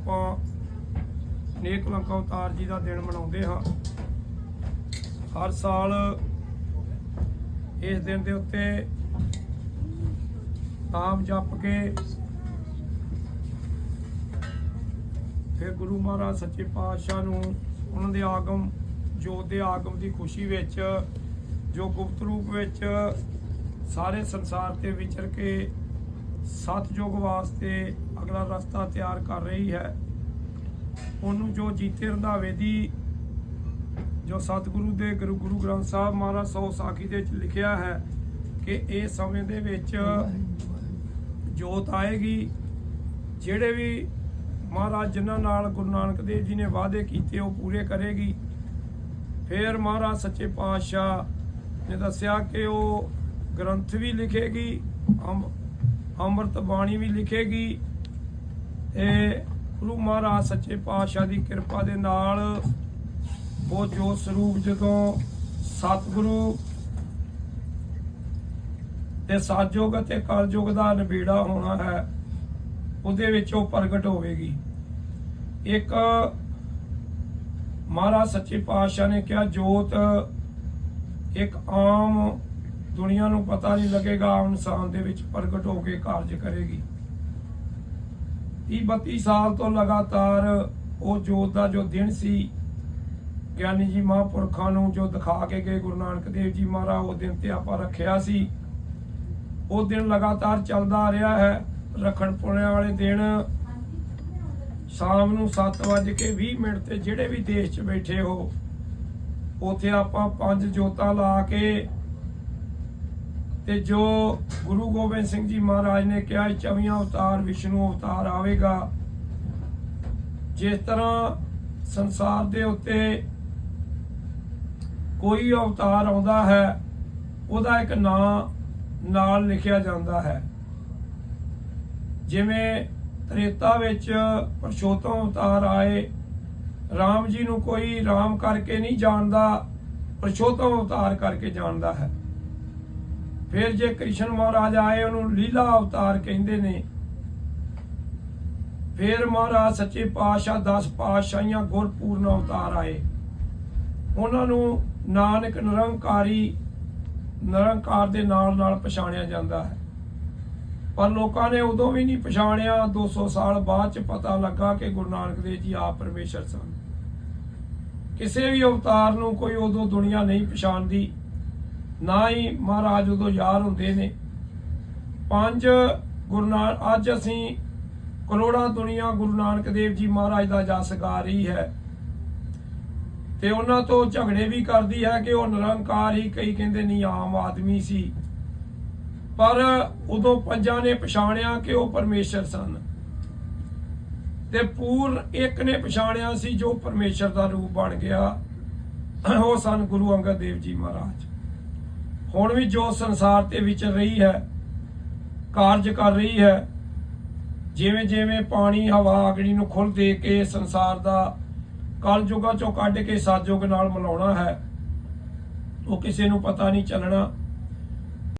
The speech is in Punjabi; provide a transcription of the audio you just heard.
ਆਪਾਂ ਨੇਕ ਲੰਕਾ ਅਵਤਾਰ ਜੀ ਦਾ ਦਿਨ ਮਨਾਉਂਦੇ ਹਾਂ। ਹਰ ਸਾਲ ਇਸ ਦਿਨ ਦੇ ਉੱਤੇ ਨਾਮ ਜਪ ਕੇ ਫਿਰ ਗੁਰੂ ਮਹਾਰਾਜ ਸੱਚੇ ਪਾਤਸ਼ਾਹ ਨੂੰ ਉਹਨਾਂ ਦੇ ਆਗਮ, ਜੋਤ ਦੇ ਆਗਮ ਦੀ ਖੁਸ਼ੀ ਵਿੱਚ, ਜੋ ਗੁਪਤ ਰੂਪ ਵਿੱਚ ਸਾਰੇ ਸੰਸਾਰ ਤੇ ਵਿਚਰ ਕੇ ਸਤਜੁਗ ਵਾਸਤੇ ਅਗਲਾ ਰਸਤਾ ਤਿਆਰ ਕਰ ਰਹੀ ਹੈ। ਉਹਨੂੰ ਜੋ ਜੀਤੇ ਰੰਧਾਵੇ ਦੀ, ਜੋ ਸਤਿਗੁਰੂ ਦੇ ਗੁਰੂ ਗੁਰੂ ਗ੍ਰੰਥ ਸਾਹਿਬ ਮਹਾਰਾਜ ਸੌ ਸਾਖੀ ਦੇ ਵਿੱਚ ਲਿਖਿਆ ਹੈ ਕਿ ਇਹ ਸਮੇਂ ਦੇ ਵਿੱਚ ਜੋਤ ਆਏਗੀ। ਜਿਹੜੇ ਵੀ ਮਹਾਰਾਜ ਜਿਨ੍ਹਾਂ ਨਾਲ ਗੁਰੂ ਨਾਨਕ ਦੇਵ ਜੀ ਨੇ ਵਾਅਦੇ ਕੀਤੇ, ਉਹ ਪੂਰੇ ਕਰੇਗੀ। ਫਿਰ ਮਹਾਰਾਜ ਸੱਚੇ ਪਾਤਸ਼ਾਹ ਨੇ ਦੱਸਿਆ ਕਿ ਉਹ ਗ੍ਰੰਥ ਵੀ ਲਿਖੇਗੀ ਅੰਮ੍ਰਿਤ ਬਾਣੀ ਵੀ ਲਿਖੇਗੀ। ਇਹ ਗੁਰੂ ਮਹਾਰਾਜ ਸੱਚੇ ਪਾਤਸ਼ਾਹ ਦੀ ਕਿਰਪਾ ਦੇ ਨਾਲ ਉਹ ਜੋ ਸਰੂਪ ਜਦੋਂ ਸਤਿਗੁਰੂ ਤੇ ਸਾਜੋਗ ਅਤੇ ਕਲਯੁਗ ਦਾ ਨਿਬੇੜਾ ਹੋਣਾ ਹੈ, ਉਹਦੇ ਵਿੱਚ ਉਹ ਪ੍ਰਗਟ ਹੋਵੇਗੀ। ਇੱਕ ਮਹਾਰਾਜ ਸੱਚੇ ਪਾਤਸ਼ਾਹ ਨੇ ਕਿਹਾ, ਜੋਤ ਇੱਕ ਆਮ ਦੁਨੀਆ ਨੂੰ ਪਤਾ ਨਹੀਂ ਲੱਗੇਗਾ ਇਨਸਾਨ ਦੇ ਵਿੱਚ ਪ੍ਰਗਟ ਹੋ ਕੇ ਕਾਰਜ ਕਰੇਗੀ। 30 32 ਸਾਲ ਤੋਂ ਲਗਾਤਾਰ ਉਹ ਜੋਤ ਦਾ ਜੋ ਦਿਨ ਸੀ, ਗਿਆਨੀ ਜੀ ਮਹਾਂਪੁਰਖਾਂ ਨੂੰ ਜੋ ਦਿਖਾ ਕੇ ਗਏ ਗੁਰੂ ਨਾਨਕ ਦੇਵ ਜੀ ਮਹਾਰਾਜ, ਉਹ ਦਿਨ ਤੇ ਆਪਾਂ ਰੱਖਿਆ ਸੀ। ਉਹ ਦਿਨ ਲਗਾਤਾਰ ਚੱਲਦਾ ਆ ਰਿਹਾ ਹੈ। ਰੱਖਣ ਪੁਣਿਆ ਵਾਲੇ ਦਿਨ ਸ਼ਾਮ ਨੂੰ 7:20 ਮਿੰਟ ਤੇ ਜਿਹੜੇ ਵੀ ਦੇਸ਼ 'ਚ ਬੈਠੇ ਹੋ, ਉਥੇ ਆਪਾਂ ਪੰਜ ਜੋਤਾਂ ਲਾ ਕੇ ਤੇ ਜੋ ਗੁਰੂ ਗੋਬਿੰਦ ਸਿੰਘ ਜੀ ਮਹਾਰਾਜ ਨੇ ਕਿਹਾ ਚਵੀਆਂ ਅਵਤਾਰ ਵਿਸ਼ਨੂੰ ਅਵਤਾਰ ਆਵੇਗਾ। ਜਿਸ ਤਰ੍ਹਾਂ ਸੰਸਾਰ ਦੇ ਉੱਤੇ ਕੋਈ ਅਵਤਾਰ ਆਉਂਦਾ ਹੈ, ਉਹਦਾ ਇੱਕ ਨਾਂ ਨਾਲ ਲਿਖਿਆ ਜਾਂਦਾ ਹੈ। ਜਿਵੇਂ ਤ੍ਰੇਤਾ ਵਿੱਚ ਪਰਸ਼ੋਤਮ ਅਵਤਾਰ ਆਏ, ਰਾਮ ਜੀ ਨੂੰ ਕੋਈ ਰਾਮ ਕਰਕੇ ਨਹੀਂ ਜਾਣਦਾ, ਪਰਸ਼ੋਤਮ ਅਵਤਾਰ ਕਰਕੇ ਜਾਣਦਾ ਹੈ। ਫਿਰ ਜੇ ਕ੍ਰਿਸ਼ਨ ਮਹਾਰਾਜ ਆਏ, ਉਹਨੂੰ ਲੀਲਾ ਅਵਤਾਰ ਕਹਿੰਦੇ ਨੇ। ਫਿਰ ਮਹਾਰਾਜ ਸੱਚੇ ਪਾਤਸ਼ਾਹ 10 ਪਾਤਸ਼ਾਹੀਆਂ ਗੁਰਪੂਰਨ ਅਵਤਾਰ ਆਏ। ਉਹਨਾਂ ਨੂੰ ਨਾਨਕ ਨਿਰੰਕਾਰੀ, ਨਿਰੰਕਾਰ ਦੇ ਨਾਲ ਨਾਲ ਪਛਾਣਿਆ ਜਾਂਦਾ ਹੈ। ਪਰ ਲੋਕਾਂ ਨੇ ਉਦੋਂ ਵੀ ਨਹੀਂ ਪਛਾਣਿਆ। 200 ਸਾਲ ਬਾਅਦ ਚ ਪਤਾ ਲੱਗਾ ਕਿ ਗੁਰੂ ਨਾਨਕ ਦੇਵ ਜੀ ਆਪ ਪਰਮੇਸ਼ਰ ਸਨ। ਕਿਸੇ ਵੀ ਅਵਤਾਰ ਨੂੰ ਕੋਈ ਉਦੋਂ ਦੁਨੀਆ ਨਹੀਂ ਪਛਾਣਦੀ। ਨਾ ਹੀ ਮਹਾਰਾਜ ਉਦੋਂ ਯਾਰ ਹੁੰਦੇ ਨੇ। ਪੰਜ ਗੁਰੂ ਨਾਨਕ, ਅੱਜ ਅਸੀਂ ਕਰੋੜਾਂ ਦੁਨੀਆ ਗੁਰੂ ਨਾਨਕ ਦੇਵ ਜੀ ਮਹਾਰਾਜ ਦਾ ਜਸ ਗਾ ਰਹੀ ਹੈ। ਤੇ ਉਹਨਾਂ ਤੋਂ ਝਗੜੇ ਵੀ ਕਰਦੀ ਹੈ ਕਿ ਉਹ ਨਿਰੰਕਾਰ ਹੀ ਕਈ ਕਹਿੰਦੇ ਨਹੀਂ, ਆਮ ਆਦਮੀ ਸੀ। ਪਰ ਉਦੋਂ ਪੰਜਾਂ ਨੇ ਪਛਾਣਿਆ ਕਿ ਉਹ ਪਰਮੇਸ਼ਰ ਸਨ। ਤੇ ਪੂਰਨ ਇੱਕ ਨੇ ਪਛਾਣਿਆ ਸੀ ਜੋ ਪਰਮੇਸ਼ਰ ਦਾ ਰੂਪ ਬਣ ਗਿਆ। ਉਹ ਸਨ ਗੁਰੂ ਅੰਗਦ ਦੇਵ ਜੀ ਮਹਾਰਾਜ। ਹੁਣ ਵੀ ਜੋ ਸੰਸਾਰ ਤੇ ਵਿਚਰ ਰਹੀ ਹੈ, ਕਾਰਜ ਕਰ ਰਹੀ ਹੈ, ਜਿਵੇਂ ਜਿਵੇਂ ਪਾਣੀ, ਹਵਾ, ਅਗਨੀ ਨੂੰ ਖੁੱਲ ਦੇ ਕੇ ਸੰਸਾਰ ਦਾ ਕਲ ਕਲਯੁਗਾ ਚੋਂ ਕੱਢ ਕੇ ਸਤਜੁਗ ਨਾਲ ਮਿਲਾਉਣਾ ਹੈ, ਉਹ ਕਿਸੇ ਨੂੰ ਪਤਾ ਨਹੀਂ ਚੱਲਣਾ।